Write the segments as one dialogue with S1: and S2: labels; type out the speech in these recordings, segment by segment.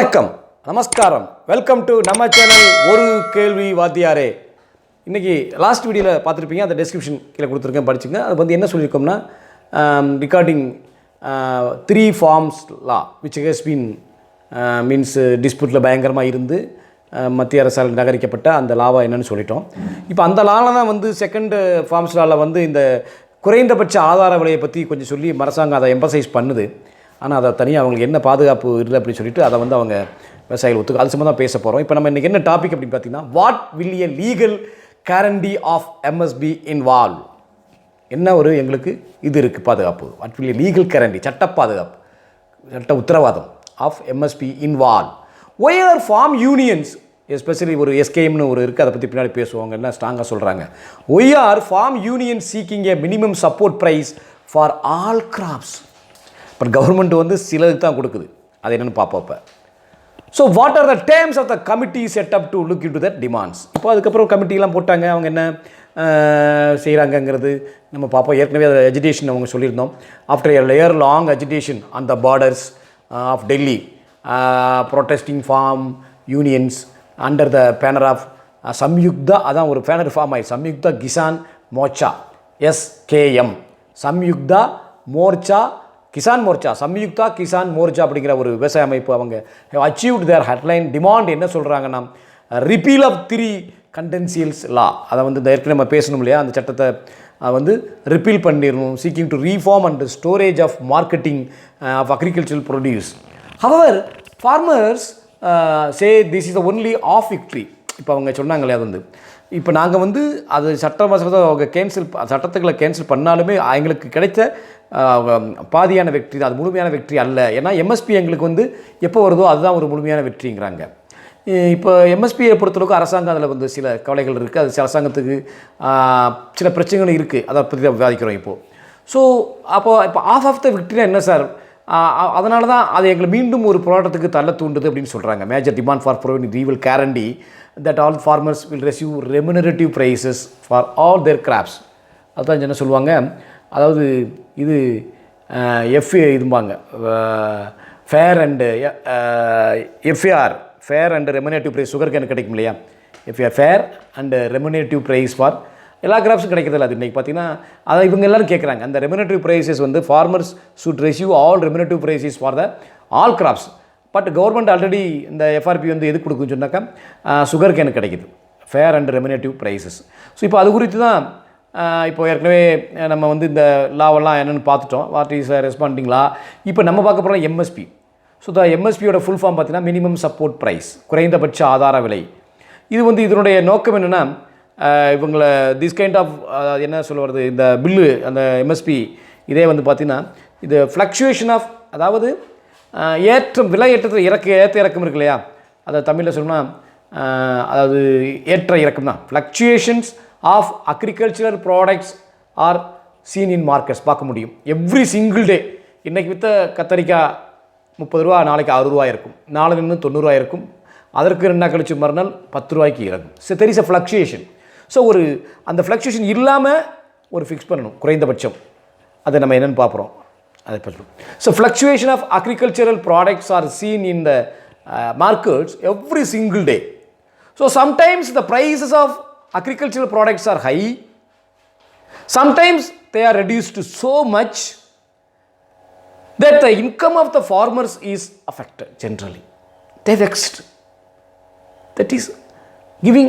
S1: வணக்கம் நமஸ்காரம். Welcome to நம்ம சேனல் ஒரு கேள்வி வாத்தியாரே. இன்றைக்கி லாஸ்ட் வீடியோவில் பார்த்துருப்பீங்க அந்த டெஸ்கிரிப்ஷன் கீழே கொடுத்துருக்கேன் படிச்சுங்க அது வந்து என்ன சொல்லியிருக்கோம்னா recording three farms law which has been means டிஸ்பியூட்டில் பயங்கரமாக இருந்து uh, மத்திய அரசால் நகரிக்கப்பட்ட அந்த லாவா என்னன்னு சொல்லிட்டோம். இப்போ அந்த லாவில் தான் வந்து செகண்ட் ஃபார்ம்ஸ் லாவில் வந்து இந்த குறைந்தபட்ச ஆதார விலையை பற்றி கொஞ்சம் சொல்லி அரசாங்கம் அதை எம்பசைஸ் பண்ணுது. ஆனால் அதை தனியாக அவங்களுக்கு என்ன பாதுகாப்பு இல்லை அப்படின்னு சொல்லிட்டு அதை வந்து அவங்க விவசாயிகள் ஒத்துக்க அது சம்மந்தம் பேச போகிறோம் இப்போ நம்ம இன்றைக்கி என்ன டாபிக் அப்படின்னு பார்த்தீங்கன்னா what will a legal guarantee of MSP involve என்ன ஒரு எங்களுக்கு இது இருக்குது பாதுகாப்பு? What will a legal guarantee சட்ட பாதுகாப்பு சட்ட உத்தரவாதம் of MSP involve why are farm unions especially ஒரு எஸ்கேஎம்னு ஒரு இருக்குது அதை பற்றி பின்னாடி பேசுவாங்க என்ன ஸ்ட்ராங்காக சொல்கிறாங்க why are farm union seeking a minimum support price for all crops but government வந்து சிலதுக்கு தான் கொடுக்குது. அது என்னென்னு பார்ப்போம் இப்போ. So what are the terms of the committee setup to look into that demands இப்போ அதுக்கப்புறம் கமிட்டிலாம் போட்டாங்க. அவங்க என்ன செய்கிறாங்கங்கிறது நம்ம பார்ப்போம். ஏற்கனவே அதில் எஜுகேஷன் அவங்க சொல்லியிருந்தோம். After a year long education on the borders of Delhi protesting farm unions under the banner of Samyukta அதான் ஒரு பேனர் ஃபார்ம் ஆகி சம்யுக்தா கிசான் மோர்ச்சா எஸ்கேஎம் சம்யுக்தா மோர்ச்சா கிசான் மோர்ச்சா சம்யுக்தா கிசான் மோர்ச்சா அப்படிங்கிற ஒரு விவசாய அமைப்பு அவங்க அச்சீவ்ட் தேர் ஹெட்லைன் டிமாண்ட் என்ன சொல்கிறாங்கன்னா repeal of three contentious law அதை வந்து இந்த ஏற்கனவே நம்ம பேசணும் இல்லையா? அந்த சட்டத்தை வந்து ரிப்பீல் பண்ணிடணும் seeking to reform and storage of marketing of agricultural produce our farmers say this is the only of victory இப்போ அவங்க சொன்னாங்களே அது வந்து. இப்போ நாங்கள் வந்து அது சட்ட அவங்க கேன்சல் சட்டத்துக்களை கேன்சல் பண்ணாலுமே எங்களுக்கு கிடைத்த பாதியான வெற்றி தான் அது முழுமையான வெற்றி அல்ல. ஏன்னா எம்எஸ்பி எங்களுக்கு வந்து எப்போ வருதோ அதுதான் ஒரு முழுமையான வெற்றிங்கிறாங்க. இப்போ எம்எஸ்பியை பொறுத்தளவுக்கு அரசாங்கம் அதில் வந்து சில கவலைகள் இருக்குது அது சில அரசாங்கத்துக்கு சில பிரச்சனைகள் இருக்குது அதை பற்றி தான் விவாதிக்கிறோம் இப்போது ஸோ அப்போ இப்போ ஆஃப் ஆஃப் த விக்ட்ரினா என்ன சார் அதனால தான் அது எங்களை மீண்டும் ஒரு போராட்டத்துக்கு தள்ள தூண்டுது அப்படின்னு சொல்கிறாங்க major demand for proven real guarantee that all farmers will receive remunerative prices for all their crops அதுதான் என்ன சொல்லுவாங்க? அதாவது இது F இதும்பாங்க. Fair and FAR fair and remunerative price sugarcane கிடைக்கும் இல்லையா? FAR fair and remunerative price for எல்லா கிராப்ஸும் கிடைக்கிறதில்ல அது. இன்றைக்கி பார்த்தீங்கன்னா அதை இவங்க எல்லாரும் கேட்குறாங்க. அந்த ரெமுனேட்டிவ் ப்ரைஸஸ் வந்து farmers should receive all remunerative prices for the all crops but government already இந்த எஃப்ஆர்பி வந்து எது கொடுக்குன்னு சொன்னாக்கா சுகர் கேனு கிடைக்குது. Fair and remunerative prices so இப்போ அது குறித்து தான் இப்போ ஏற்கனவே நம்ம வந்து இந்த லாவெல்லாம் என்னென்னு பார்த்துட்டோம். வாட் இஸ் ரெஸ்பாண்டிங் லா இப்போ நம்ம பார்க்க போகிறோம் எம்எஸ்பி ஸோ த எம்எஸ்பியோட ஃபுல் ஃபார்ம் பார்த்தீங்கன்னா மினிமம் சப்போர்ட் ப்ரைஸ் குறைந்தபட்ச ஆதார விலை. இது வந்து இதனுடைய நோக்கம் என்னென்னா இவங்களை திஸ் கைண்ட் ஆஃப் என்ன சொல்ல வருது இந்த பில்லு அந்த எம்எஸ்பி இதே வந்து பார்த்திங்கன்னா இது ஃப்ளக்சுவேஷன் ஆஃப் அதாவது ஏற்றம் விலை ஏற்றத்தில் இறக்க ஏற்ற இறக்கம் இருக்கு இல்லையா? அதை தமிழில் சொல்லணும்னா அதாவது ஏற்ற இறக்கம் தான். Fluctuations of agricultural products are seen in markets பார்க்க முடியும். எவ்ரி சிங்கிள் டே இன்றைக்கி விற்ற கத்தரிக்காய் முப்பது ரூபா நாளைக்கு அறுபது ரூபா இருக்கும். நாலு நின்று தொண்ணூறுரூவா இருக்கும். அதற்கு ரெண்டா கழிச்சு மறுநாள் பத்து ரூபாய்க்கு இறங்கும். So there is a fluctuation so ஒரு அந்த ஃப்ளக்ஷுவேஷன் இல்லாமல் ஒரு ஃபிக்ஸ் பண்ணணும் குறைந்தபட்சம். அதை நம்ம என்னென்னு பார்க்குறோம் அதை பற்றி so fluctuation of agricultural products are seen in the markets every single day so sometimes the prices of agricultural products are high sometimes they are reduce to so much that the income of the farmers is affected generally. They vexed. That is giving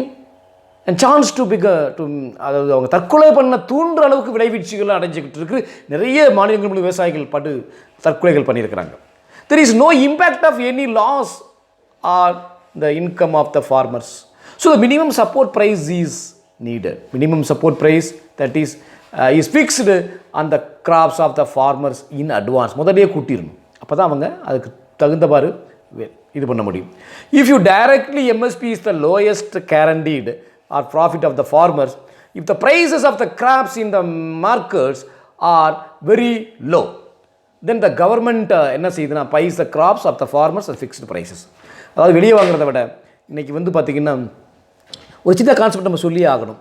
S1: a chance to bigger to mm, அதாவது அவங்க தற்கொலை பண்ண தூண்டுற அளவுக்கு விளைவீழ்ச்சிகள் அடைஞ்சிக்கிட்டு இருக்கு நிறைய மாநிலங்கள் விவசாயிகள் பட்டு தற்கொலைகள் பண்ணியிருக்கிறாங்க there is no impact of any loss or the income of the farmers so the minimum support price is needed minimum support price that is is fixed அந்த crops of the farmers in advance முதலே கூட்டிடணும். அப்போ தான் அவங்க அதுக்கு தகுந்தவாறு இது பண்ண முடியும். If you directly MSP is the lowest guaranteed or profit of the farmers if the prices of the crops in the markets are very low then the government என்ன செய்யுதுன்னா buys the crops of the farmers at fixed prices அதாவது வெளியே வாங்குறத விட இன்றைக்கி வந்து பார்த்திங்கன்னா ஒரு சின்ன கான்செப்ட் நம்ம சொல்லியே ஆகணும்.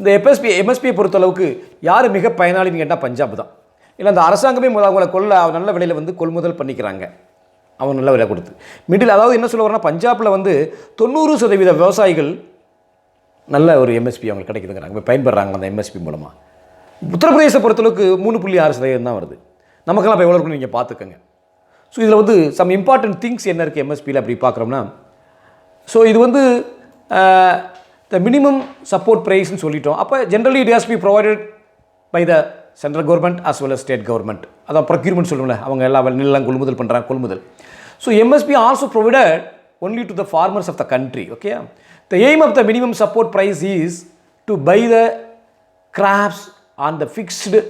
S1: இந்த எம்எஸ்பி எம்எஸ்பியை பொறுத்தளவுக்கு யார் மிக பயனாளின்னு கேட்டால் பஞ்சாப் தான். இல்லை அந்த அரசாங்கமே முதல் அவங்கள கொள்ள நல்ல விலையில் வந்து கொள்முதல் பண்ணிக்கிறாங்க. அவன் நல்ல விலை கொடுத்து. மிடில் அதாவது என்ன சொல்ல வரேன்னா பஞ்சாபில் வந்து தொண்ணூறு சதவீத விவசாயிகள் நல்ல ஒரு எம்எஸ்பி அவங்களுக்கு கிடைக்குதுங்கிறாங்க. இப்ப பயன்படுறாங்க அந்த எம்எஸ்பி மூலமாக உத்தரப்பிரதேச பொறுத்தளவுக்கு மூணு புள்ளி ஆறு சதவீதம் தான் வருது. நமக்கெல்லாம் இப்போ எவ்வளோ இருக்குன்னு நீங்கள் பார்த்துக்கோங்க. ஸோ இதில் வந்து சம் இம்பார்ட்டன்ட் திங்ஸ் என்ன இருக்குது எம்எஸ்பியில் அப்படி பார்க்குறோம்னா ஸோ இது வந்து த மினிமம் சப்போர்ட் ப்ரைஸ்னு சொல்லிட்டோம். அப்போ generally it has be provided by the central government as well as state government அதான் ப்ரொக்யூர்மெண்ட் சொல்லுவோம்ல அவங்க எல்லா நெல்லாம் கொள்முதல் பண்ணுறாங்க கொள்முதல். So MSP also provided only to the farmers of the country okay the aim of the minimum support price is to buy the crops on the fixed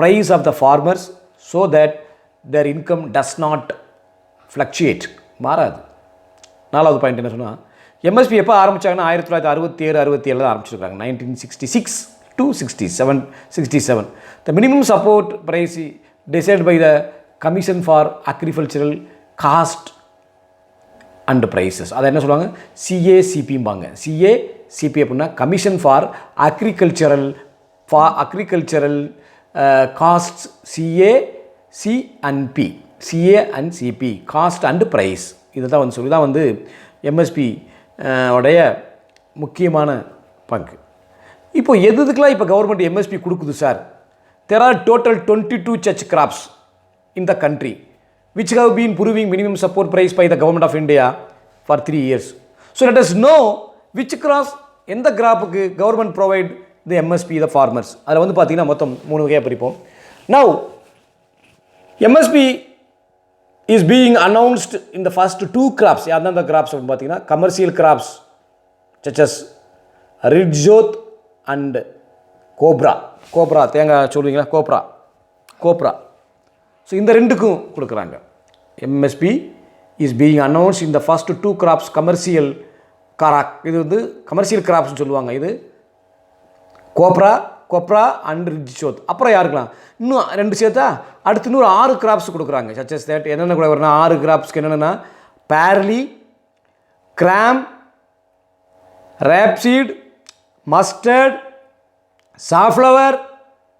S1: price of the farmers so that their income does not fluctuate மாறாது. நாலாவது point என்ன சொன்னால் MSP எப்போ ஆரம்பித்தாங்கன்னா ஆயிரத்தி தொள்ளாயிரத்தி அறுபத்தி ஏழு அறுபத்தி ஏழு ஆரம்பிச்சிருக்காங்க. Nineteen sixty six to sixty seven sixty seven the minimum support price decide by the commission for agricultural cost and prices அதை என்ன சொல்லுவாங்க சிஏசிபிம்பாங்க சிஏசிபி அப்படின்னா commission for agricultural for agricultural cost CA C and P CA and CP cost and price இதை தான் வந்து சொல்லி தான் வந்து எம்எஸ்பி உடைய முக்கியமான பங்கு. இப்போ எது எதுக்கெல்லாம் இப்போ கவர்மெண்ட் எம்எஸ்பி கொடுக்குது sir? There are total twenty two search crops in the country which have been proving minimum support price by the government of India for three years so let us know which crops எந்த கிராப்புக்கு government provide the MSP the farmers அதில் வந்து பார்த்தீங்கன்னா மொத்தம் மூணு வகையாக பிரிப்போம். Now MSP is being announced இந்த first two crops எந்தெந்த கிராப்ஸ் அப்படின்னு பார்த்தீங்கன்னா commercial crops சச்சஸ் ரிட்ஜோத் and copra copra தேங்காய் சொல்லுவீங்களா கோப்ரா கோப்ரா ஸோ இந்த ரெண்டுக்கும் கொடுக்குறாங்க. எம்எஸ்பி இஸ் பீயிங் அனௌன்ஸ் இந்த first two crops commercial Karak இது வந்து கமர்ஷியல் கிராப்ஸ்னு சொல்லுவாங்க. இது கோப்ரா கொப்ரா அண்ட் ரிஜிஷோத் அப்புறம் யாருக்கலாம் இன்னும் ரெண்டு சேர்த்தா அடுத்து இன்னொரு ஆறு கிராப்ஸ் கொடுக்குறாங்க. சச்சஸ் தேட் என்னென்ன கூட வரும்னா ஆறு கிராப்ஸ்க்கு என்னென்னா barley gram rapeseed mustard safflower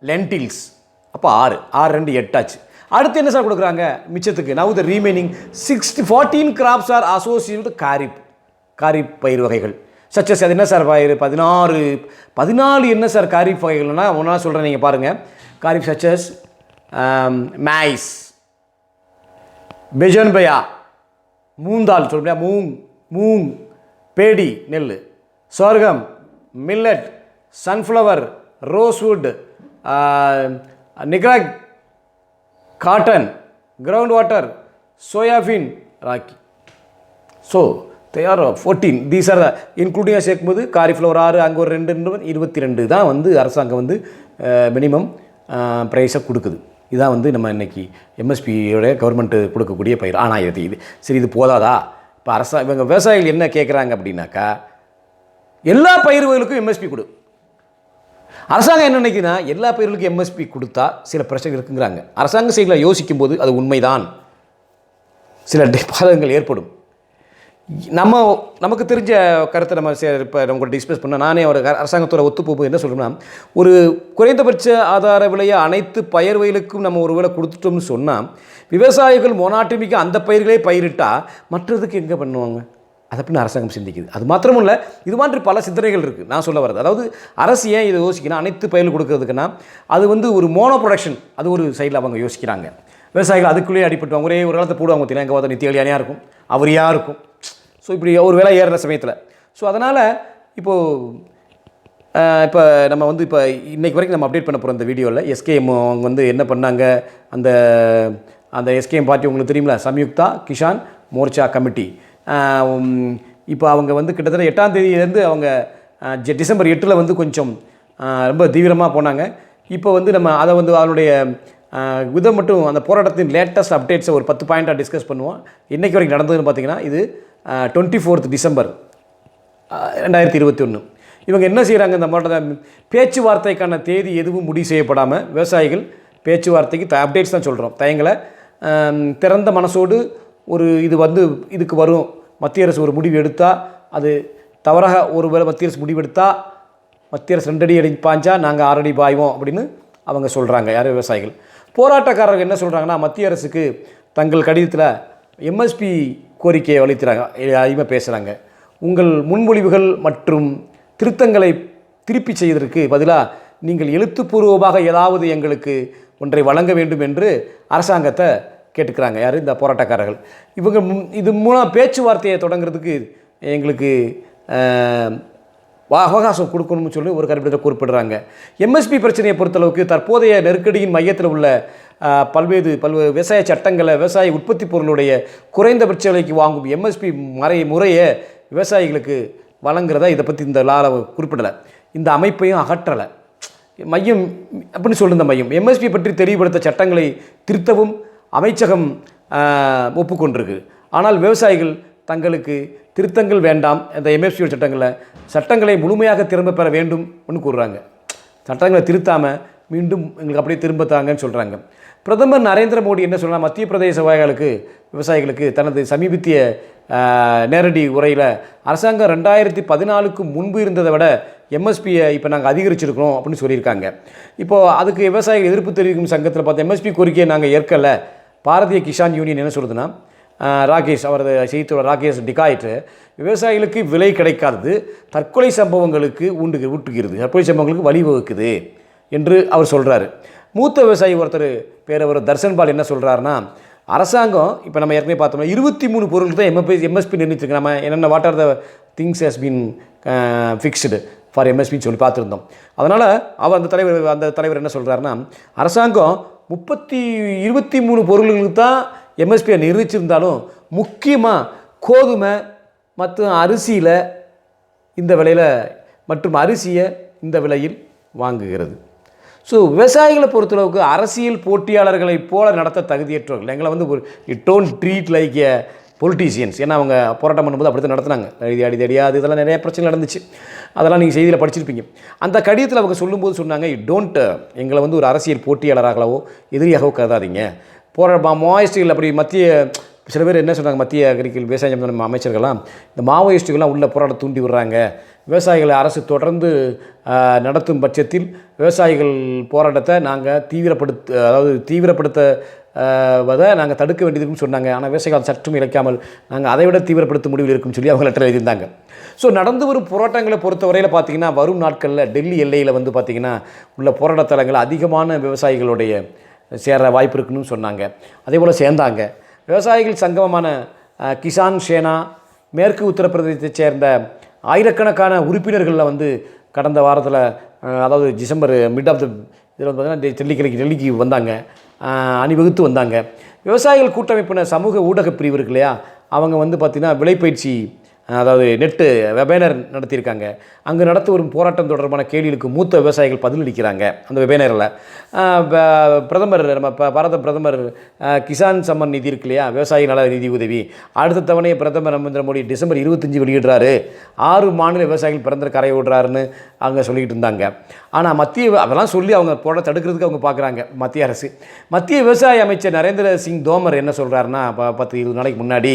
S1: lentils அப்போ ஆறு. ஆறு ரெண்டு எட்டாச்சு. அடுத்து என்ன சார் கொடுக்குறாங்க? மிச்சத்துக்கு. Now the remaining sixty fourteen crops are associate kharif kharif பயிர் வகைகள். சச்சஸ் அது என்ன சார் பயிர் பதினாறு பதினாலு என்ன சார் காரிஃப் வகைகள்னா ஒன்றா சொல்கிறேன் நீங்கள் பாருங்கள் காரிஃப் சச்சஸ் மேய்ஸ் பெஜன்பயா மூந்தால் சொல்ல மூங் மூங் பேடி நெல் sorghum millet sunflower rosewood நிக்ராக் cotton ground water soybean ragi so they are fourteen these are இன்க்ளூடிங்காக சேர்க்கும்போது காரிஃப்ளவர் ஆறு அங்கே ஒரு ரெண்டு இருபத்தி ரெண்டு தான் வந்து அரசாங்கம் வந்து uh, மினிமம் ப்ரைஸை uh, கொடுக்குது. இதான் வந்து நம்ம இன்னைக்கு எம்எஸ்பியோட கவர்மெண்ட்டு கொடுக்கக்கூடிய பயிர். ஆனால் இது இது சரி இது போதாதா? இப்போ அரசா இவங்க விவசாயிகள் என்ன கேட்குறாங்க அப்படின்னாக்கா எல்லா பயிர் வகைகளுக்கும் எம்எஸ்பி கொடு. அரசாங்கம் என்ன நினைக்குதுன்னா எல்லா பயிர்களுக்கும் எம்எஸ்பி கொடுத்தா சில பிரச்சனை இருக்குங்கிறாங்க. அரசாங்க சைடில் யோசிக்கும் போது அது உண்மைதான். சில பாதகங்கள் ஏற்படும். நம்ம நமக்கு தெரிஞ்ச கருத்தை நம்ம இப்போ நம்ம கூட டிஸ்கஸ் பண்ண நானே ஒரு அரசாங்கத்தோட ஒத்துப்போப்பு என்ன சொல்கிறோம்னா ஒரு குறைந்தபட்ச ஆதார விலையை அனைத்து பயிர் வயலுக்கும் நம்ம ஒரு வேளை கொடுத்துட்டோம்னு சொன்னால் விவசாயிகள் மொனாட்டிமிக்கு அந்த பயிர்களே பயிரிட்டால் மற்றதுக்கு எங்கே பண்ணுவாங்க? அதை அப்படின்னு அரசாங்கம் சிந்திக்குது. அது மாத்திரமும் இல்லை இது மாதிரி பல சிந்தனைகள் இருக்குது நான் சொல்ல வரது அதாவது அரசு ஏன் இதை யோசிக்கணும் அனைத்து பயிர் கொடுக்கறதுக்குன்னா அது வந்து ஒரு மோனோ ப்ரொடக்ஷன் அது ஒரு சைடில் அவங்க யோசிக்கிறாங்க. விவசாயிகள் அதுக்குள்ளேயே அடிப்பட்டுவாங்க ஒரே ஒரு காலத்தை போடுவாங்க பார்த்தீங்கன்னா எங்கள் பார்த்தா நித்திய இருக்கும். அவரியாக இருக்கும். ஸோ இப்படி ஒரு வேலை ஏறின சமயத்தில். ஸோ அதனால் இப்போது இப்போ நம்ம வந்து இப்போ இன்றைக்கு வரைக்கும் நம்ம அப்டேட் பண்ண போகிறோம் இந்த வீடியோவில் எஸ்கேஎம் அவங்க வந்து என்ன பண்ணாங்க அந்த அந்த எஸ்கேஎம் பார்ட்டி உங்களுக்கு தெரியுங்களா சம்யுக்தா கிஷான் மோர்ச்சா கமிட்டி. இப்போ அவங்க வந்து கிட்டத்தட்ட எட்டாம் தேதியிலேருந்து அவங்க ஜெ- டிசம்பர் எட்டில் வந்து கொஞ்சம் ரொம்ப தீவிரமாக போனாங்க. இப்போ வந்து நம்ம அதை வந்து அவருடைய இதை மட்டும் அந்த போராட்டத்தின் லேட்டஸ்ட் அப்டேட்ஸை ஒரு பத்து பாயிண்ட்டாக டிஸ்கஸ் பண்ணுவோம். இன்றைக்கு வரைக்கும் நடந்ததுன்னு பார்த்தீங்கன்னா இது டுவெண்ட்டி ஃபோர்த் டிசம்பர் ரெண்டாயிரத்தி இருபத்தி ஒன்று இவங்க என்ன செய்கிறாங்க இந்த மாவட்டத்தை பேச்சுவார்த்தைக்கான தேதி எதுவும் முடிவு செய்யப்படாமல் விவசாயிகள் பேச்சுவார்த்தைக்கு த அப்டேட்ஸ் தான் சொல்கிறோம் தயங்களை திறந்த மனசோடு ஒரு இது வந்து இதுக்கு வரும். மத்திய அரசு ஒரு முடிவு எடுத்தால் அது தவறாக ஒரு வேளை மத்திய அரசு முடிவெடுத்தால் மத்திய அரசு ரெண்டடி அடி பாஞ்சா நாங்கள் ஆறடி பாய்வோம் அப்படின்னு அவங்க சொல்கிறாங்க யார்? விவசாயிகள். போராட்டக்காரர்கள் என்ன சொல்கிறாங்கன்னா மத்திய அரசுக்கு தங்கள் கடிதத்தில் எம்எஸ்பி கோரிக்கையை வலித்துறாங்க அதிகமாக பேசுகிறாங்க உங்கள் முன்மொழிவுகள் மற்றும் திருத்தங்களை திருப்பி செய்வதற்கு பதிலாக நீங்கள் எழுத்துப்பூர்வமாக ஏதாவது எங்களுக்கு ஒன்றை வழங்க வேண்டும் என்று அரசாங்கத்தை கேட்டுக்கிறாங்க. யார்? இந்த போராட்டக்காரர்கள். இவங்க முன்- இது மூலம் பேச்சுவார்த்தையை தொடங்குறதுக்கு எங்களுக்கு அவகாசம் கொடுக்கணும்னு சொல்லி ஒரு கருப்பிடத்தில் குறிப்பிடுறாங்க. எம்எஸ்பி பிரச்சனையை பொறுத்தளவுக்கு தற்போதைய நெருக்கடியின் மையத்தில் உள்ள பல்வேறு பல்வேறு விவசாய சட்டங்களை விவசாய உற்பத்தி பொருளுடைய குறைந்தபட்ச விலைக்கு வாங்கும் எம்எஸ்பி மறை முறையை விவசாயிகளுக்கு வழங்குறதா இதை பற்றி இந்த லால குறிப்பிடலை. இந்த அமைப்பையும் அகற்றலை. மையம் அப்படின்னு சொல்லுந்த மையம். எம்எஸ்பி பற்றி தெளிவுபடுத்த சட்டங்களை திருத்தவும் அமைச்சகம் ஒப்புக்கொண்டிருக்கு. ஆனால் விவசாயிகள் தங்களுக்கு திருத்தங்கள் வேண்டாம். இந்த எம்எஸ்பி சட்டங்களை சட்டங்களை முழுமையாக திரும்ப பெற வேண்டும் கூறுறாங்க. சட்டங்களை திருத்தாமல் மீண்டும் எங்களுக்கு அப்படியே திரும்ப தாங்கன்னு சொல்கிறாங்க பிரதமர் நரேந்திர மோடி என்ன சொன்னால் மத்திய பிரதேச விவசாயிகளுக்கு விவசாயிகளுக்கு தனது சமீபத்திய நேரடி உரையில் அரசாங்கம் ரெண்டாயிரத்தி பதினாலுக்கு முன்பு இருந்ததை விட எம்எஸ்பியை இப்போ நாங்கள் அதிகரிச்சிருக்கிறோம் அப்படின்னு சொல்லியிருக்காங்க. இப்போது அதுக்கு விவசாயிகள் எதிர்ப்பு தெரிவிக்கும் சங்கத்தில் பார்த்து எம்எஸ்பி கோரிக்கையை நாங்கள் ஏற்கலை. பாரதிய கிஷான் யூனியன் என்ன சொல்லுதுன்னா ராகேஷ் அவரது செய்தித்தோட ராகேஷ் டிகாய்ட்டு விவசாயிகளுக்கு விலை கிடைக்காதது தற்கொலை சம்பவங்களுக்கு ஊண்டு ஊட்டுகிறது தற்கொலை சம்பவங்களுக்கு வழிவகுக்குது என்று அவர் சொல்கிறாரு மூத்த விவசாயி ஒருத்தர் பேர் அவர் தர்சன்பால் என்ன சொல்கிறாருன்னா அரசாங்கம் இப்போ நம்ம ஏற்கனவே பார்த்தோம்னா இருபத்தி மூணு பொருளுக்கு தான் எம்எஸ்பி எம்எஸ்பி நிர்ணயிச்சிருக்கு. நம்ம என்னென்ன what are the things has been fixed for எம்எஸ்பின்னு சொல்லி பார்த்துருந்தோம். அதனால் அவர் அந்த தலைவர் அந்த தலைவர் என்ன சொல்கிறாருன்னா அரசாங்கம் முப்பத்தி இருபத்தி மூணு பொருள்களுக்கு தான் எம்எஸ்பியை நிர்ணயிச்சிருந்தாலும் முக்கியமாக கோதுமை மற்றும் அரிசியில் இந்த விலையில் மற்றும் அரிசியை இந்த விலையில் வாங்குகிறது. ஸோ விவசாயிகளை பொறுத்தளவுக்கு அரசியல் போட்டியாளர்களைப் போல நடத்த தகுதியற்றவர்கள். எங்களை வந்து ஒரு it don't treat like a politicians ஏன்னா அவங்க போராட்டம் பண்ணும்போது அப்படி தான் நடத்துனாங்க. அடி அடி தெரியாது இதெல்லாம் நிறைய பிரச்சனை நடந்துச்சு. அதெல்லாம் நீங்கள் செய்தியில் படிச்சிருப்பீங்க. அந்த கடிதத்தில் அவங்க சொல்லும்போது சொன்னாங்க டோன்ட் எங்களை வந்து ஒரு அரசியல் போட்டியாளராகவோ எதிரியாகவோ கருதாதீங்க. போராட்டம் மாவோயிஸ்டுகள் அப்படி மத்திய சில பேர் என்ன சொன்னாங்க மத்திய அக்ரிகல் விவசாய அமைச்சர்கள்லாம் இந்த மாவோயிஸ்டுகள்லாம் உள்ள போராட்ட தூண்டி விடுறாங்க. விவசாயிகளை அரசு தொடர்ந்து நடத்தும் பட்சத்தில் விவசாயிகள் போராட்டத்தை நாங்கள் தீவிரப்படுத்த அதாவது தீவிரப்படுத்த வதை நாங்கள் தடுக்க வேண்டியதுன்னு சொன்னாங்க. ஆனால் விவசாயிகள் சற்றும் இழைக்காமல் நாங்கள் அதை விட தீவிரப்படுத்த முடிவில் இருக்கும்னு சொல்லி அவங்க லெட்டர் எழுதியிருந்தாங்க. ஸோ நடந்து வரும் போராட்டங்களை பொறுத்தவரையில் பார்த்தீங்கன்னா வரும் நாட்களில் டெல்லி எல்லையில் வந்து பார்த்திங்கன்னா உள்ள போராட்டத்தலங்கள் அதிகமான விவசாயிகளுடைய சேர வாய்ப்பு இருக்குன்னு சொன்னாங்க. அதே போல் சேர்ந்தாங்க. விவசாயிகள் சங்கமமான கிசான் சேனா மேற்கு உத்தரப்பிரதேசத்தைச் சேர்ந்த ஆயிரக்கணக்கான உறுப்பினர்களில் வந்து கடந்த வாரத்தில் அதாவது டிசம்பர் மிட் ஆஃப் த இதில் வந்து பார்த்தீங்கன்னா டெல்லிக்கு டெல்லிக்கு வந்தாங்க. அணிவகுத்து வந்தாங்க. விவசாயிகள் கூட்டமைப்பின சமூக ஊடக பிரிவு இருக்கு இல்லையா? அவங்க வந்து பார்த்திங்கன்னா விலைப்பயிற்சி அதாவது நெட்டு வெபேனர் நடத்தியிருக்காங்க. அங்கே நடத்தி வரும் போராட்டம் தொடர்பான கேள்விகளுக்கு மூத்த விவசாயிகள் பதிலளிக்கிறாங்க. அந்த வெபேனரில் பிரதமர் நம்ம ப- பாரத பிரதமர் கிசான் சம்மன் நிதி இருக்கு இல்லையா? விவசாய நல நிதி உதவி. அடுத்த தவணையை பிரதமர் நரேந்திர மோடி டிசம்பர் இருபத்தஞ்சி வெளியிடுறாரு. ஆறு மாநில விவசாயிகள் பிறந்த கரை விடுறாருன்னு அங்கே சொல்லிக்கிட்டு இருந்தாங்க. ஆனால் மத்திய அதெல்லாம் சொல்லி அவங்க போட தடுக்கிறதுக்கு அவங்க பார்க்குறாங்க மத்திய அரசு. மத்திய விவசாய அமைச்சர் நரேந்திர சிங் தோமர் என்ன சொல்கிறாருன்னா ப பத்து இருபது நாளைக்கு முன்னாடி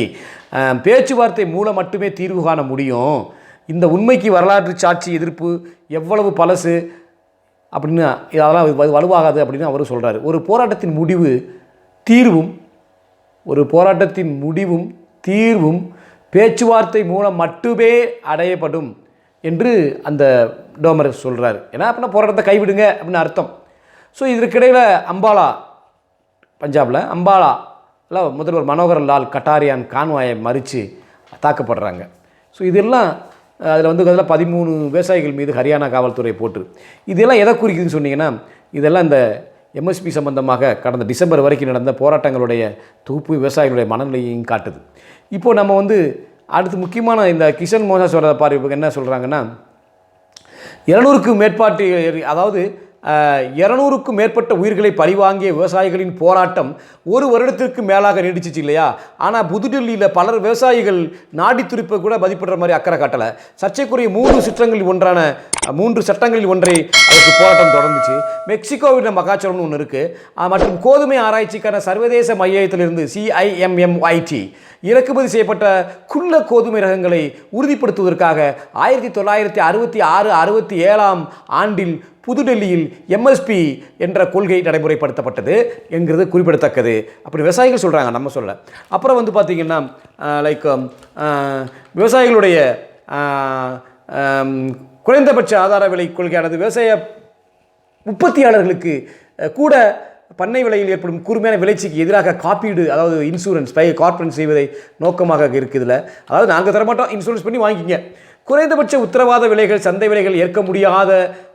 S1: பேச்சுவார்த்தை மூலம் மட்டுமே தீர்வு காண முடியும். இந்த உண்மைக்கு வரலாற்று சாட்சி எதிர்ப்பு எவ்வளவு பழசு அப்படின்னு இதெல்லாம் வலுவாகாது அப்படின்னு அவரும் சொல்கிறாரு ஒரு போராட்டத்தின் முடிவு தீர்வும் ஒரு போராட்டத்தின் முடிவும் தீர்வும் பேச்சுவார்த்தை மூலம் மட்டுமே அடையப்படும். என்று அந்த டோமர் சொல்கிறார் ஏன்னா அப்படின்னா போராட்டத்தை கைவிடுங்க அப்படின்னு அர்த்தம். ஸோ இதற்கிடையில் அம்பாலா பஞ்சாபில் அம்பாலா இல்லை முதல்வர் மனோகர் லால் கட்டாரியான் கான்வாயை மறித்து தாக்கப்படுறாங்க. ஸோ இதெல்லாம் அதில் வந்து அதில் பதிமூணு விவசாயிகள் மீது ஹரியானா காவல்துறை போட்டு இதெல்லாம் எதை குறிக்குதுன்னு சொன்னீங்கன்னா இதெல்லாம் இந்த எம்எஸ்பி சம்பந்தமாக கடந்த டிசம்பர் வரைக்கும் நடந்த போராட்டங்களுடைய தொகுப்பு விவசாயிகளுடைய மனநிலையையும் காட்டுது. இப்போது நம்ம வந்து அடுத்து முக்கியமான இந்த கிஷன் மோசா சொல்கிறத பாரு இப்போ என்ன சொல்கிறாங்கன்னா இரநூறுக்கு மேற்பாட்டு அதாவது இரநூறுக்கும் மேற்பட்ட உயிர்களை பழிவாங்கிய விவசாயிகளின் போராட்டம் ஒரு வருடத்திற்கு மேலாக நீடிச்சிச்சு இல்லையா? ஆனால் புதுடில்லியில் பலர் விவசாயிகள் நாடி துடிப்பை கூட மதிப்பிடுற மாதிரி அக்கறை காட்டலை. சர்ச்சைக்குரிய மூன்று சிற்றங்களில் ஒன்றான மூன்று சட்டங்களில் ஒன்றை அதற்கு போராட்டம் தொடர்ந்துச்சு. மெக்சிகோவின் மகாச்சலம்னு ஒன்று இருக்குது மற்றும் கோதுமை ஆராய்ச்சிக்கான சர்வதேச மையத்திலிருந்து சிஐஎம்எம்ஐடி இறக்குமதி செய்யப்பட்ட குள்ள கோதுமை ரகங்களை உறுதிப்படுத்துவதற்காக ஆயிரத்தி தொள்ளாயிரத்தி அறுபத்தி ஆறு அறுபத்தி ஏழாம் ஆண்டில் புதுடெல்லியில் எம்எஸ்பி என்ற கொள்கை நடைமுறைப்படுத்தப்பட்டது. என்கிறது குறிப்பிடத்தக்கது. அப்படி விவசாயிகள் சொல்கிறாங்க நம்ம சொல்ல. அப்புறம் வந்து பார்த்திங்கன்னா லைக் விவசாயிகளுடைய குறைந்தபட்ச ஆதார விலை கொள்கையானது விவசாய உற்பத்தியாளர்களுக்கு கூட பண்ணை விலையில் ஏற்படும் கூர்மையான விளைச்சிக்கு எதிராக காப்பீடு அதாவது இன்சூரன்ஸ் பை கார்பரேட் செய்வதை நோக்கமாக இருக்குதுல அதாவது நாங்கள் தரமாட்டோம் இன்சூரன்ஸ் பண்ணி வாங்கிக்கிங்க. குறைந்தபட்ச உத்தரவாத விலைகள் சந்தை விலைகள் ஏற்க முடியாத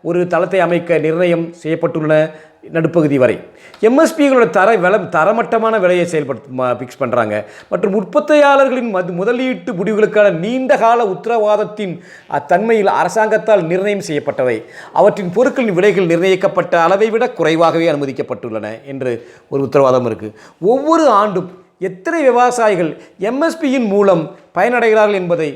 S1: ஒரு தளத்தை அமைக்க நிர்ணயம் செய்யப்பட்டுள்ள நடுப்பகுதி வரை. எம்எஸ்பிகளோட தர வில தரமட்டமான விலையை செயல்படுத்த ஃபிக்ஸ் பண்ணுறாங்க மற்றும் உற்பத்தியாளர்களின் மது முதலீட்டு முடிவுகளுக்கான நீண்டகால உத்தரவாதத்தின் அத்தன்மையில் அரசாங்கத்தால் நிர்ணயம் செய்யப்பட்டவை. அவற்றின் பொருட்களின் விலைகள் நிர்ணயிக்கப்பட்ட அளவை விட குறைவாகவே அனுமதிக்கப்பட்டுள்ளன என்று ஒரு உத்தரவாதம் இருக்குது ஒவ்வொரு ஆண்டும் எத்தனை விவசாயிகள் எம்எஸ்பியின் மூலம் பயனடைகிறார்கள் என்பதை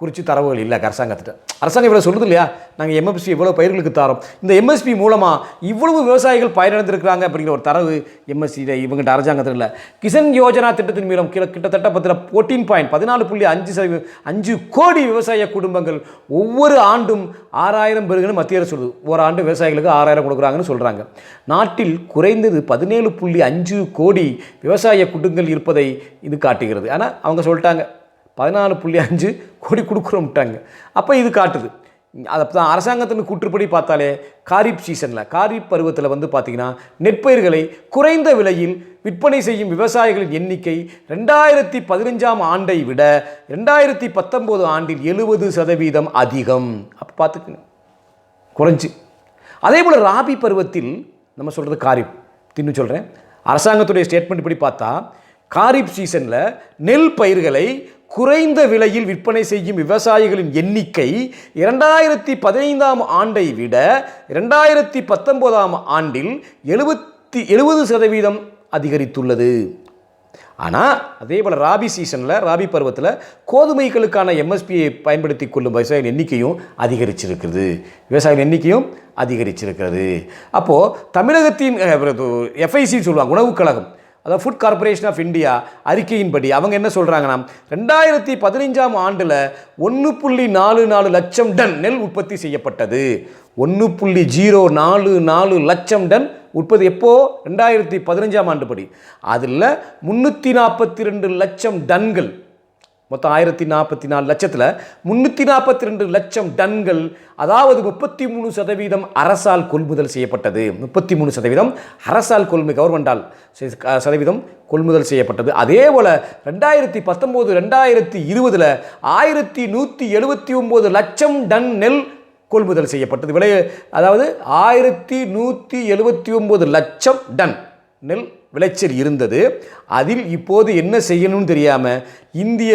S1: குறித்து தரவுகள் இல்லை அரசாங்கத்திட்ட. அரசாங்கம் இவ்வளோ சொல்லுது இல்லையா? நாங்கள் எம்எஸ்பி இவ்வளோ பயிர்களுக்கு தரோம். இந்த எம்எஸ்பி மூலமாக இவ்வளவு விவசாயிகள் பயனடைந்திருக்கிறாங்க அப்படிங்கிற ஒரு தரவு எம்எஸ்சி இவங்ககிட்ட அரசாங்கத்தில் இல்லை. கிசன் யோஜனா திட்டத்தின் மூலம் கிட்ட கிட்டத்தட்ட பத்தில் ஃபோர்டீன் பாயிண்ட் பதினாலு புள்ளி அஞ்சு சதவீதம் அஞ்சு கோடி விவசாய குடும்பங்கள் ஒவ்வொரு ஆண்டும் ஆறாயிரம் பெருகுன்னு மத்திய அரசு சொல்லுது. ஒரு ஆண்டு விவசாயிகளுக்கு ஆறாயிரம் கொடுக்குறாங்கன்னு சொல்கிறாங்க நாட்டில் குறைந்தது பதினேழு புள்ளி அஞ்சு கோடி விவசாய குடும்பங்கள் இருப்பதை இது காட்டுகிறது. ஆனால் அவங்க சொல்லிட்டாங்க. பதினாலு புள்ளி அஞ்சு கோடி கொடுக்குறோம்ட்டாங்க. அப்போ இது காட்டுது. அதை தான் அரசாங்கத்தின் கூற்றுப்படி பார்த்தாலே காரிப் சீசனில் காரிப் பருவத்தில் வந்து பார்த்திங்கன்னா நெற்பயிர்களை குறைந்த விலையில் விற்பனை செய்யும் விவசாயிகளின் எண்ணிக்கை ரெண்டாயிரத்தி பதினஞ்சாம் ஆண்டை விட ரெண்டாயிரத்தி பத்தொம்போது ஆண்டில் எழுபது சதவீதம் அதிகம். அப்போ பார்த்துக்குங்க. குறைஞ்சி. அதே போல் ராபி பருவத்தில் நம்ம சொல்கிறது காரிப். தின்னு சொல்கிறேன் அரசாங்கத்துடைய ஸ்டேட்மெண்ட் இப்படி பார்த்தா காரிப் சீசனில் நெல் பயிர்களை குறைந்த விலையில் விற்பனை செய்யும் விவசாயிகளின் எண்ணிக்கை இரண்டாயிரத்தி பதினைந்தாம் ஆண்டை விட இரண்டாயிரத்தி பத்தொன்பதாம் ஆண்டில் எழுபத்தி எழுபது சதவீதம் அதிகரித்துள்ளது. ஆனால் அதே போல் ராபி சீசனில் ராபி பருவத்தில் கோதுமைகளுக்கான எம்எஸ்பியை பயன்படுத்தி கொள்ளும் விவசாயிகள் எண்ணிக்கையும் அதிகரிச்சிருக்கிறது. விவசாயிகள் எண்ணிக்கையும் அதிகரிச்சிருக்கிறது. அப்போது தமிழகத்தின் எஃப்ஐசின்னு சொல்லுவாங்க உணவுக் கழகம். அதாவது ஃபுட் கார்ப்பரேஷன் ஆஃப் இந்தியா அறிக்கையின்படி அவங்க என்ன சொல்கிறாங்கன்னா ரெண்டாயிரத்தி பதினைஞ்சாம் ஆண்டில் ஒன்று புள்ளி நாலு நாலு லட்சம் டன் நெல் உற்பத்தி செய்யப்பட்டது. ஒன்று புள்ளி ஜீரோ நாலு நாலு லட்சம் டன் உற்பத்தி எப்போ? ரெண்டாயிரத்தி பதினஞ்சாம் ஆண்டு படி அதில் முந்நூற்றி நாற்பத்தி ரெண்டு லட்சம் டன்கள் மொத்தம் ஆயிரத்தி நாற்பத்தி நாலு லட்சத்தில் முந்நூற்றி நாற்பத்தி ரெண்டு லட்சம் டன்கள் அதாவது முப்பத்தி மூணு சதவீதம் அரசால் கொள்முதல் செய்யப்பட்டது. முப்பத்தி மூணு சதவீதம் அரசால் கொள்முதல் கவர்மெண்டால் சதவீதம் கொள்முதல் செய்யப்பட்டது. அதே போல் ரெண்டாயிரத்தி பத்தொம்போது ரெண்டாயிரத்தி இருபதில் ஆயிரத்தி நூற்றி எழுபத்தி ஒம்பது லட்சம் டன் நெல் கொள்முதல் செய்யப்பட்டது. விலை அதாவது ஆயிரத்தி நூற்றி எழுபத்தி ஒம்பது லட்சம் டன் நெல் விளைச்சல் இருந்தது. அதில் இப்போது என்ன செய்யணும்னு தெரியாமல் இந்திய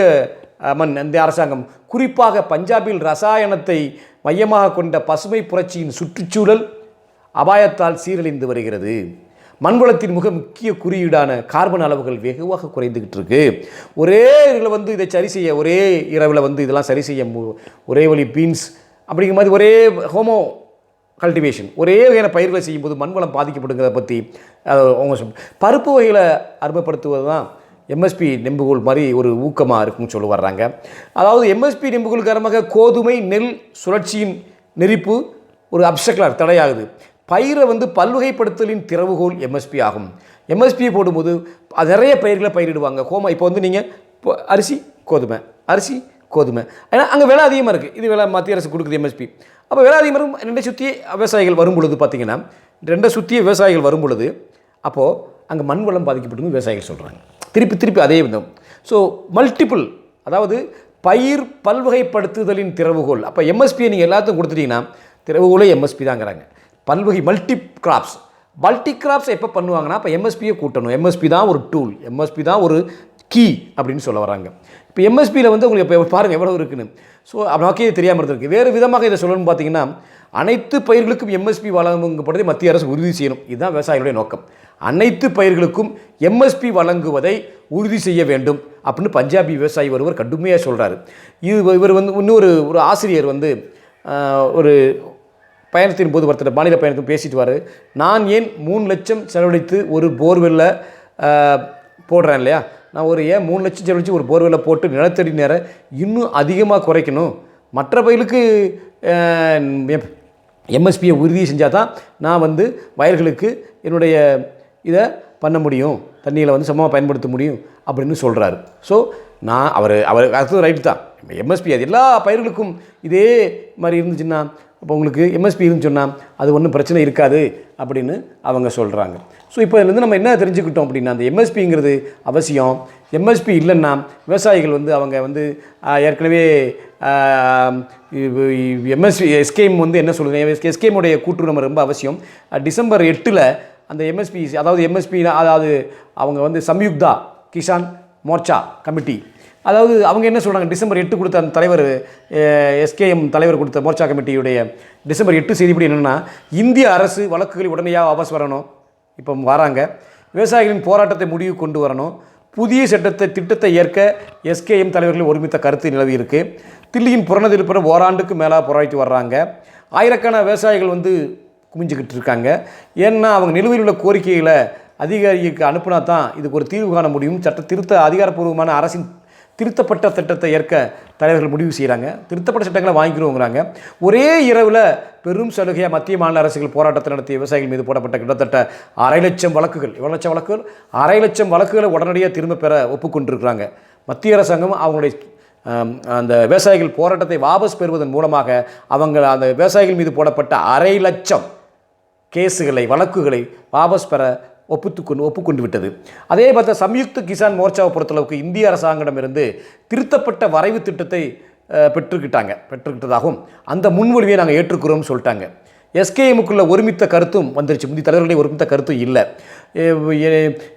S1: மண் மன் இந்திய அரசாங்கம் குறிப்பாக பஞ்சாபில் ரசாயனத்தை மையமாக கொண்ட பசுமை புரட்சியின் சுற்றுச்சூழல் அபாயத்தால் சீரழிந்து வருகிறது. மண்வளத்தின் மிக முக்கிய குறியீடான கார்பன் அளவுகள் வெகுவாக குறைந்துக்கிட்டு இருக்கு. ஒரே இதில் வந்து இதை சரி செய்ய ஒரே இரவில் வந்து இதெல்லாம் சரி செய்ய மு- ஒரே வழி பீன்ஸ் அப்படிங்கிற மாதிரி ஒரே ஹோமோ கல்டிவேஷன் ஒரே வகையான பயிர்களை செய்யும்போது மண்வளம் பாதிக்கப்படுங்கிறத பற்றி அவங்க சொல் பருப்பு வகைகளை அருமைப்படுத்துவது தான் எம்எஸ்பி நெம்புகோல் மாதிரி ஒரு ஊக்கமாக இருக்கும்னு சொல்லி வர்றாங்க. அதாவது எம்எஸ்பி நெம்புகோல் காரணமாக கோதுமை நெல் சுழற்சியின் நெரிப்பு ஒரு அப்சக்கலார் தடையாகுது. பயிரை வந்து பல்வகைப்படுத்தலின் திறவுகோல் எம்எஸ்பி ஆகும். எம்எஸ்பியை போடும்போது நிறைய பயிர்களை பயிரிடுவாங்க. கோமா இப்போ வந்து நீங்கள் இப்போ அரிசி கோதுமை. அரிசி கோதுமை. ஏன்னா அங்கே விலை அதிகமாக இருக்குது இது விலை மத்திய அரசு கொடுக்குது எம்எஸ்பி அப்போ விலை அதிகமாக இருக்கும். ரெண்டை சுற்றி விவசாயிகள் வரும் பொழுது பார்த்தீங்கன்னா ரெண்டை சுற்றி விவசாயிகள் வரும் பொழுது அப்போது அங்கே மண் வளம் பாதிக்கப்படும் விவசாயிகள் சொல்கிறாங்க திருப்பி திருப்பி அதே விதம். ஸோ மல்டிபிள் அதாவது பயிர் பல்வகைப்படுத்துதலின் திறவுகோல். அப்போ எம்எஸ்பியை நீங்கள் எல்லாத்துக்கும் கொடுத்துட்டீங்கன்னா திறவுகோலே எம்எஸ்பி தாங்கிறாங்க பல்வகை மல்டி கிராப்ஸ் மல்டி கிராப்ஸ் எப்போ பண்ணுவாங்கன்னா அப்போ எம்எஸ்பியை கூட்டணும். எம்எஸ்பி தான் ஒரு டூல் எம்எஸ்பி தான் ஒரு கீ அப்படின்னு சொல்ல வராங்க. இப்போ எம்எஸ்பியில் வந்து உங்களுக்கு இப்போ பாருங்கள் எவ்வளோ இருக்குன்னு. ஸோ நமக்கே தெரியாமல் இருந்திருக்கு. வேறு விதமாக இதை சொல்லணும்னு பார்த்தீங்கன்னா அனைத்து பயிர்களுக்கும் எம்எஸ்பி வழங்கப்படுவதை மத்திய அரசு உறுதி செய்யணும். இதுதான் விவசாயிகளுடைய நோக்கம். அனைத்து பயிர்களுக்கும் எம்எஸ்பி வழங்குவதை உறுதி செய்ய வேண்டும் அப்படின்னு பஞ்சாபி விவசாயி ஒருவர் கடுமையாக சொல்கிறாரு இது இவர் வந்து இன்னொரு ஒரு ஆசிரியர் வந்து ஒரு பயணத்தின் போது ஒருத்தர் மாநில பயணத்தில் பேசிட்டுவார் நான் ஏன் மூணு லட்சம் செலவழித்து ஒரு போர்வெல்ல போடுறேன் இல்லையா? நான் ஒரு ஏன் மூணு லட்சம் செலவழித்து ஒரு போர்வெல போட்டு நிலத்தடி நேரம் இன்னும் அதிகமாக குறைக்கணும்? மற்ற பயிலுக்கு எம்எஸ்பியை உறுதி செஞ்சால் தான் நான் வந்து வயல்களுக்கு என்னுடைய இதை பண்ண முடியும். தண்ணியில் வந்து சமமாக பயன்படுத்த முடியும் அப்படின்னு சொல்கிறாரு ஸோ நான் அவர் அவர் அது ரைட்டு தான். எம்எஸ்பி அது எல்லா பயிர்களுக்கும் இதே மாதிரி இருந்துச்சுன்னா இப்போ உங்களுக்கு எம்எஸ்பி இருந்துச்சுன்னா சொன்னால் அது ஒன்றும் பிரச்சனை இருக்காது அப்படின்னு அவங்க சொல்கிறாங்க ஸோ இப்போ இதுலேருந்து நம்ம என்ன தெரிஞ்சுக்கிட்டோம் அப்படின்னா அந்த எம்எஸ்பிங்கிறது அவசியம். எம்எஸ்பி இல்லைன்னா விவசாயிகள் வந்து அவங்க வந்து ஏற்கனவே எம்எஸ்பி எஸ்கேம் வந்து என்ன சொல்லுது? எஸ்கேமுடைய கூட்டு நம்ம ரொம்ப அவசியம். டிசம்பர் எட்டில் அந்த எம்எஸ்பி அதாவது எம்எஸ்பி அதாவது அவங்க வந்து சம்யுக்தா கிஷான் மோர்ச்சா கமிட்டி. அதாவது அவங்க என்ன சொல்கிறாங்க டிசம்பர் எட்டு கொடுத்த அந்த தலைவர் எஸ்கேஎம் தலைவர் கொடுத்த மோர்ச்சா கமிட்டியுடைய டிசம்பர் எட்டு செய்திப்படி என்னென்னா இந்திய அரசு வழக்குகளை உடனடியாக வாபஸ் வரணும். இப்போ வராங்க. விவசாயிகளின் போராட்டத்தை முடிவு கொண்டு வரணும். புதிய சட்டத்தை திட்டத்தை ஏற்க எஸ்கேஎம் தலைவர்கள் ஒருமித்த கருத்து நிலவி இருக்குது தில்லியின் புறநதிருப்பிற ஓராண்டுக்கு மேலாக போராடிட்டு வர்றாங்க. ஆயிரக்கான விவசாயிகள் வந்து குமிஞ்சிக்கிட்டு இருக்காங்க. ஏன்னா அவங்க நிலுவையில் உள்ள கோரிக்கைகளை அதிகாரிக்கு அனுப்புனா தான் இதுக்கு ஒரு தீர்வு காண முடியும். சட்ட திருத்த அதிகாரப்பூர்வமான அரசின் திருத்தப்பட்ட திட்டத்தை ஏற்க தலைவர்கள் முடிவு செய்கிறாங்க. திருத்தப்பட்ட சட்டங்களை வாங்கிக்கிறோங்கிறாங்க. ஒரே இரவில் பெரும் சலுகையாக மத்திய மாநில அரசுகள் போராட்டத்தை நடத்திய விவசாயிகள் மீது போடப்பட்ட கிட்டத்தட்ட அரை லட்சம் வழக்குகள். எவ்வளோ லட்சம் வழக்குகள்? அரை லட்சம் வழக்குகளை உடனடியாக திரும்ப பெற ஒப்புக்கொண்டிருக்கிறாங்க. மத்திய அரசாங்கம் அவங்களுடைய அந்த விவசாயிகள் போராட்டத்தை வாபஸ் பெறுவதன் மூலமாக அவங்க அந்த விவசாயிகள் மீது போடப்பட்ட அரை லட்சம் கேஸுகளை வழக்குகளை வாபஸ் பெற ஒப்புத்துக்கொண்டு ஒப்புக்கொண்டு விட்டது அதே பார்த்தா சம்யுக்த கிசான் மோர்ச்சாவை பொறுத்தளவுக்கு இந்திய அரசாங்கமிருந்து திருத்தப்பட்ட வரைவு திட்டத்தை பெற்றுக்கிட்டாங்க பெற்றுக்கிட்டதாகவும் அந்த முன்மொழிவை நாங்கள் ஏற்றுக்கிறோம்னு சொல்லிட்டாங்க. எஸ்கேஎமுக்குள்ள ஒருமித்த கருத்தும் வந்துருச்சு. முந்தைய தலைவர்களுடைய ஒருமித்த கருத்தும் இல்லை.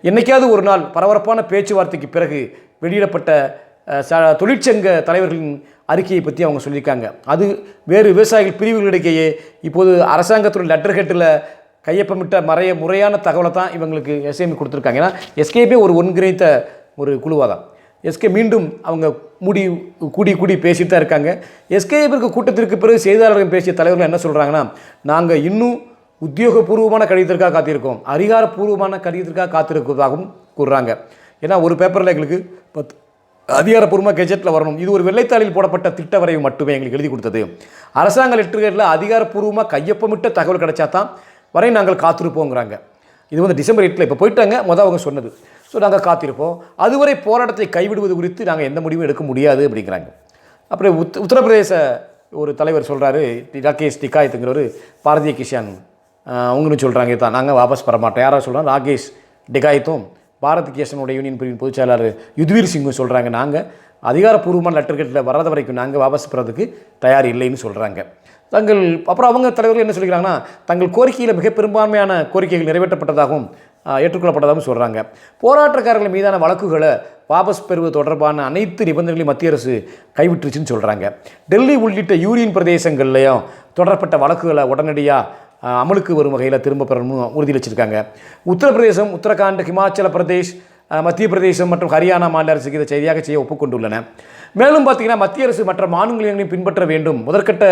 S1: என்னைக்காவது ஒரு நாள் பரபரப்பான பேச்சுவார்த்தைக்கு பிறகு வெளியிடப்பட்ட ச தொழிற்சங்க தலைவர்களின் அறிக்கையை பற்றி அவங்க சொல்லியிருக்காங்க. அது வேறு விவசாயிகள் பிரிவுகளிடையே இப்போது அரசாங்கத்துடைய லெட்டர் ஹெட்டில் கையொப்பமிட்ட மறைய முறையான தகவலை தான் இவங்களுக்கு எஸ்ஏமி கொடுத்துருக்காங்க. ஏன்னா எஸ்கேபே ஒரு ஒன்கிணைத்த ஒரு குழுவாக தான். எஸ்கே மீண்டும் அவங்க முடி கூடி கூடி பேசிட்டு தான் இருக்காங்க. எஸ்கேபிற்கு கூட்டத்திற்கு பிறகு செய்தியாளர்கள் பேசிய தலைவர்கள் என்ன சொல்கிறாங்கன்னா நாங்கள் இன்னும் உத்தியோகபூர்வமான கடிதத்திற்காக காத்திருக்கோம். அதிகாரப்பூர்வமான கடிதத்திற்காக காத்திருக்கிறதாகவும் கூறுறாங்க. ஏன்னா ஒரு பேப்பரில் எங்களுக்கு பத்து அதிகாரப்பூர்வமாக கெஜெட்டில் வரணும். இது ஒரு வெள்ளைத்தாளில் போடப்பட்ட திட்ட வரைவு மட்டுமே எங்களுக்கு எழுதி கொடுத்தது. அரசாங்க லெட்டர்களில் அதிகாரப்பூர்வமாக கையொப்பமிட்ட தகவல் கிடைச்சா தான் வரை நாங்கள் காத்திருப்போங்கிறாங்க. இது வந்து டிசம்பர் எட்டில் இப்போ போயிட்டாங்க. மொதல் அவங்க சொன்னது. ஸோ நாங்கள் காத்திருப்போம். அதுவரை போராட்டத்தை கைவிடுவது குறித்து நாங்கள் எந்த முடிவும் எடுக்க முடியாது அப்படிங்கிறாங்க. அப்புறம் உத் உத்தரப்பிரதேச ஒரு தலைவர் சொல்கிறாரு ராகேஷ் டிகாயத்துங்கிறவர் பாரதிய கிஷான் அவங்களும் சொல்கிறாங்க தான் நாங்கள் வாபஸ் மாட்டோம் யாராவது சொல்கிறோம் ராகேஷ் டிகாயத்தும் பாரத் கிஷனுடைய யூனியன் பிரிவின் பொதுச் செயலாளர் யுத்வீர் சிங்கும் சொல்கிறாங்க நாங்கள் அதிகாரப்பூர்வமான லெட்டர்களில் வராத வரைக்கும் நாங்கள் வாபஸ் பெறதுக்கு தயார் இல்லைன்னு சொல்கிறாங்க தங்கள் அப்புறம் அவங்க தலைவர்கள் என்ன சொல்லிக்கிறாங்கன்னா தங்கள் கோரிக்கையில் மிக பெரும்பான்மையான கோரிக்கைகள் நிறைவேற்றப்பட்டதாகவும் ஏற்றுக்கொள்ளப்பட்டதாகவும் சொல்கிறாங்க போராட்டக்காரர்கள் மீதான வழக்குகளை வாபஸ் பெறுவது தொடர்பான அனைத்து நிபந்தனைகளையும் மத்திய அரசு கைவிட்டுருச்சுன்னு சொல்கிறாங்க டெல்லி உள்ளிட்ட யூரியன் பிரதேசங்கள்லேயும் தொடரப்பட்ட வழக்குகளை உடனடியாக அமலுக்கு வரும் வகையில் திரும்ப பெறணும்னு உறுதி வச்சுருக்காங்க உத்தரப்பிரதேசம் உத்தரகாண்ட் ஹிமாச்சல பிரதேஷ் மத்திய பிரதேசம் மற்றும் ஹரியானா மாநில அரசுக்கு இதை செய்தியாக செய்ய ஒப்புக்கொண்டுள்ளன. மேலும் பார்த்தீங்கன்னா மத்திய அரசு மற்ற மாநிலங்களையும் பின்பற்ற வேண்டும். முதற்கட்ட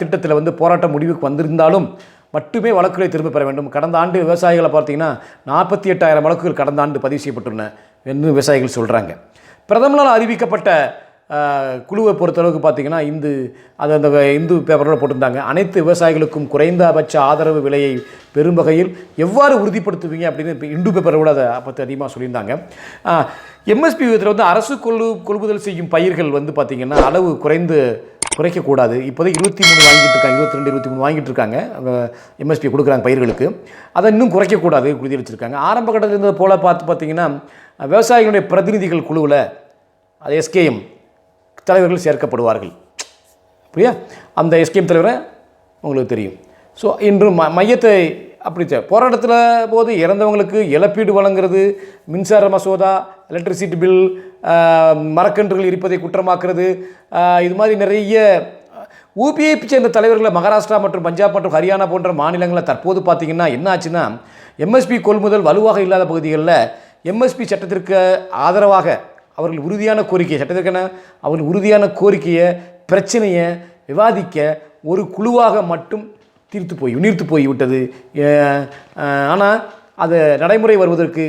S1: திட்டத்தில் வந்து போராட்டம் முடிவுக்கு வந்திருந்தாலும் மட்டுமே வழக்குகளை திரும்ப பெற வேண்டும். கடந்த ஆண்டு விவசாயிகளை பார்த்தீங்கன்னா நாற்பத்தி எட்டாயிரம் வழக்குகள் கடந்த ஆண்டு பதிவு செய்யப்பட்டுள்ளன. என்று விவசாயிகள் சொல்கிறாங்க பிரதமரால் அறிவிக்கப்பட்ட குழுவை பொறுத்தளவுக்கு பார்த்தீங்கன்னா இந்து அது அந்த இந்து பேப்பரோட போட்டிருந்தாங்க. அனைத்து விவசாயிகளுக்கும் குறைந்தபட்ச ஆதரவு விலையை பெறும் வகையில் எவ்வாறு உறுதிப்படுத்துவீங்க அப்படின்னு இப்போ இந்து பேப்பரோட அதை பற்றி அதிகமாக சொல்லியிருந்தாங்க. எம்எஸ்பி விதத்தில் வந்து அரசு கொள்ளு கொள்முதல் செய்யும் பயிர்கள் வந்து பார்த்திங்கன்னா அளவு குறைந்து குறைக்கக்கூடாது. இப்போதைக்கு இருபத்தி மூணு வாங்கிட்டு இருக்காங்க இருபத்தி ரெண்டு இருபத்தி மூணு வாங்கிட்டு இருக்காங்க எம்எஸ்பி கொடுக்குறாங்க பயிர்களுக்கு. அதை இன்னும் குறைக்கக்கூடாது உறுதி வச்சுருக்காங்க ஆரம்ப கட்டத்தில் இருந்தது போல் பார்த்து பார்த்தீங்கன்னா விவசாயிகளுடைய பிரதிநிதிகள் குழுவில் அது எஸ்கேஎம் தலைவர்கள் சேர்க்கப்படுவார்கள். புரியா? அந்த எஸ்கேம் தலைவரை உங்களுக்கு தெரியும். ஸோ இன்று ம மையத்தை அப்படி போராட்டத்தில் போது இறந்தவங்களுக்கு இழப்பீடு வழங்குறது மின்சார மசோதா எலக்ட்ரிசிட்டி பில் மரக்கன்றுகள் இருப்பதை குற்றமாக்குறது இது மாதிரி நிறைய ஊபியை சேர்ந்த தலைவர்களை மகாராஷ்டிரா மற்றும் பஞ்சாப் மற்றும் ஹரியானா போன்ற மாநிலங்களில் தற்போது பார்த்திங்கன்னா என்ன ஆச்சுன்னா எம்எஸ்பி கொள்முதல் வலுவாக இல்லாத பகுதிகளில் எம்எஸ்பி சட்டத்திற்கு ஆதரவாக அவர்கள் உறுதியான கோரிக்கை சட்டத்திற்கான அவர்கள் உறுதியான கோரிக்கையை பிரச்சனையை விவாதிக்க ஒரு குழுவாக மட்டும் தீர்த்து போய் நீர்த்து போய் விட்டது. ஆனால் அது நடைமுறை வருவதற்கு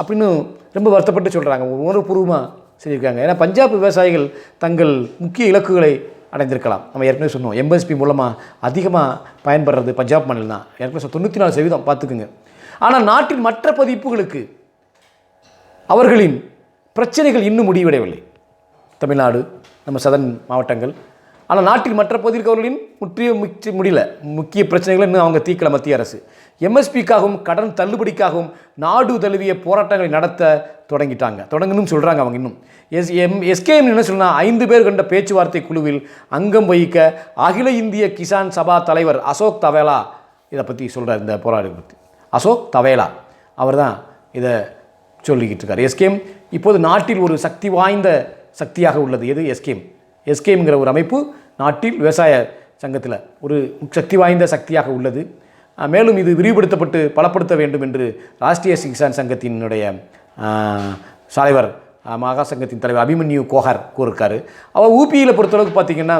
S1: அப்படின்னு ரொம்ப வருத்தப்பட்டு சொல்கிறாங்க உணர்வுபூர்வமாக செஞ்சுருக்காங்க ஏன்னா பஞ்சாப் விவசாயிகள் தங்கள் முக்கிய இலக்குகளை அடைந்திருக்கலாம். நம்ம ஏற்கனவே சொன்னோம் எம்எஸ்பி மூலமாக அதிகமாக பயன்படுறது பஞ்சாப் மாநிலம் தான். ஏற்கனவே தொண்ணூற்றி நாலு சதவீதம் பார்த்துக்குங்க. ஆனால் நாட்டின் மற்ற பதிப்புகளுக்கு அவர்களின் பிரச்சனைகள் இன்னும் முடிவடையவில்லை. தமிழ்நாடு நம்ம சதன் மாவட்டங்கள். ஆனால் நாட்டில் மற்ற பகுதியில் முற்றிய முக்கிய முடியல. முக்கிய பிரச்சனைகளை இன்னும் அவங்க தீக்கல மத்திய அரசு. எம்எஸ்பிக்காகவும் கடன் தள்ளுபடிக்காகவும் நாடு தழுவிய போராட்டங்களை நடத்த தொடங்கிட்டாங்க. தொடங்கணும்னு சொல்கிறாங்க அவங்க இன்னும். எஸ் எம் எஸ்கேஎம் என்ன சொன்னால் ஐந்து பேர் கொண்ட பேச்சுவார்த்தை குழுவில் அங்கம் வகிக்க அகில இந்திய கிசான் சபா தலைவர் அசோக் தவேலா இதை பற்றி சொல்கிறார் இந்த போராட்டத்தை பற்றி அசோக் தவேலா. அவர் தான் இதை சொல்லிக்கிட்டு இருக்கார் எஸ்கேம் இப்போது நாட்டில் ஒரு சக்தி வாய்ந்த சக்தியாக உள்ளது. எது? எஸ்கேம் எஸ்கேம்ங்கிற ஒரு அமைப்பு நாட்டில் விவசாய சங்கத்தில் ஒரு சக்தி வாய்ந்த சக்தியாக உள்ளது. மேலும் இது விரிவுபடுத்தப்பட்டு பலப்படுத்த வேண்டும் என்று ராஷ்டிரிய கிசான் சங்கத்தினுடைய தலைவர் அஹ், மகா சங்கத்தின் தலைவர் அபிமன்யு கோஹர் கூறியிருக்காரு. அவர் ஊபியில் பொறுத்தளவுக்கு பார்த்தீங்கன்னா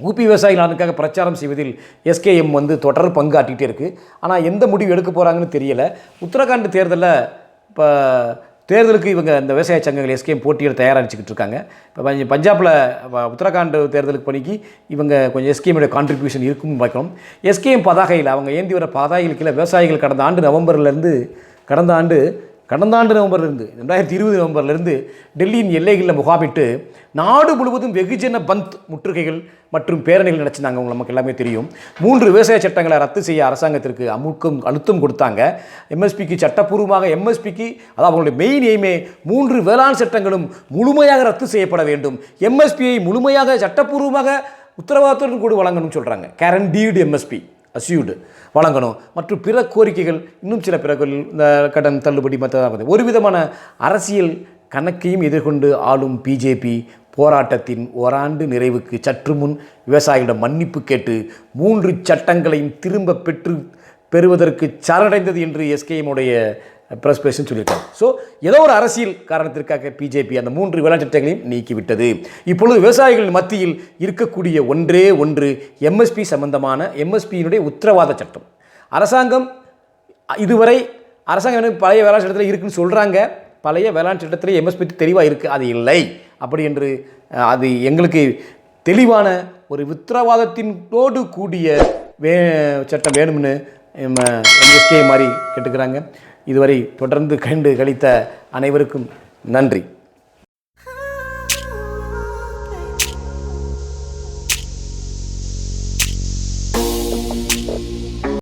S1: ஊபி விவசாயிகள் நலனுக்காக பிரச்சாரம் செய்வதில் எஸ்கேஎம் வந்து தொடர் பங்காட்டிகிட்டே இருக்குது ஆனால் எந்த முடிவு எடுக்க போகிறாங்கன்னு தெரியலை. உத்தரகாண்ட் தேர்தலில் இப்போ தேர்தலுக்கு இவங்க இந்த விவசாய சங்கங்கள் எஸ்கேம் போட்டியிட தயாராகிச்சுக்கிட்டு இருக்காங்க. இப்போ பஞ்சாபில் உத்தரகாண்ட் தேர்தலுக்கு பணிக்கு இவங்க கொஞ்சம் எஸ்கேமுடைய கான்ட்ரிபியூஷன் இருக்கும்னு பார்க்கணும் எஸ்கேஎம் பதாகையில் அவங்க ஏந்தி வர பதாகையில் கீழே விவசாயிகள் கடந்த ஆண்டு நவம்பர்லேருந்து கடந்த ஆண்டு கடந்த ஆண்டு நவம்பர்லேருந்து ரெண்டாயிரத்தி இருபது நவம்பர்லேருந்து டெல்லியின் எல்லைகளில் முகாமிட்டு நாடு முழுவதும் வெகுஜன பந்த் முற்றுகைகள் மற்றும் பேரணிகள் நடத்தினாங்க. உங்களுக்கு நமக்கு எல்லாமே தெரியும். மூன்று விவசாய சட்டங்களை ரத்து செய்ய அரசாங்கத்திற்கு அமுக்கம் அழுத்தம் கொடுத்தாங்க. எம்எஸ்பிக்கு சட்டப்பூர்வமாக எம்எஸ்பிக்கு அதாவது அவங்களுடைய மெயின் எய்மே மூன்று வேளாண் சட்டங்களும் முழுமையாக ரத்து செய்யப்பட வேண்டும். எம்எஸ்பியை முழுமையாக சட்டப்பூர்வமாக உத்தரவாதத்துடன் கூட வழங்கணும்னு சொல்கிறாங்க கேரண்டீடு எம்எஸ்பி அசியூடு வழங்கணும். மற்றும் பிற கோரிக்கைகள் இன்னும் சில பிற இந்த கடன் தள்ளுபடி மற்றதாக ஒரு விதமான அரசியல் கணக்கையும் எதிர்கொண்டு ஆளும் பிஜேபி போராட்டத்தின் ஓராண்டு நிறைவுக்கு சற்று முன் விவசாயிகளிடம் மன்னிப்பு கேட்டு மூன்று சட்டங்களையும் திரும்ப பெற்று பெறுவதற்கு சரணடைந்தது என்று எஸ்கேஎம்முடைய ப்ரெஸ் பேசன் சொல்லியிருக்காங்க. ஸோ ஏதோ ஒரு அரசியல் காரணத்திற்காக பிஜேபி அந்த மூன்று வேளாண் சட்டங்களையும் நீக்கிவிட்டது. இப்பொழுது விவசாயிகள் மத்தியில் இருக்கக்கூடிய ஒன்றே ஒன்று எம்எஸ்பி சம்பந்தமான எம்எஸ்பியினுடைய உத்தரவாத சட்டம். அரசாங்கம் இதுவரை அரசாங்கம் பழைய வேளாண் சட்டத்தில் இருக்குன்னு சொல்கிறாங்க பழைய வேளாண் சட்டத்தில் எம்எஸ்பி தெளிவாக இருக்குது அது இல்லை. அப்படி என்று அது எங்களுக்கு தெளிவான ஒரு உத்தரவாதத்தினோடு கூடிய வே சட்டம் வேணும்னு எம்எஸ்கே மாதிரி கேட்டுக்கிறாங்க. இதுவரை தொடர்ந்து கண்டு கழித்த அனைவருக்கும் நன்றி.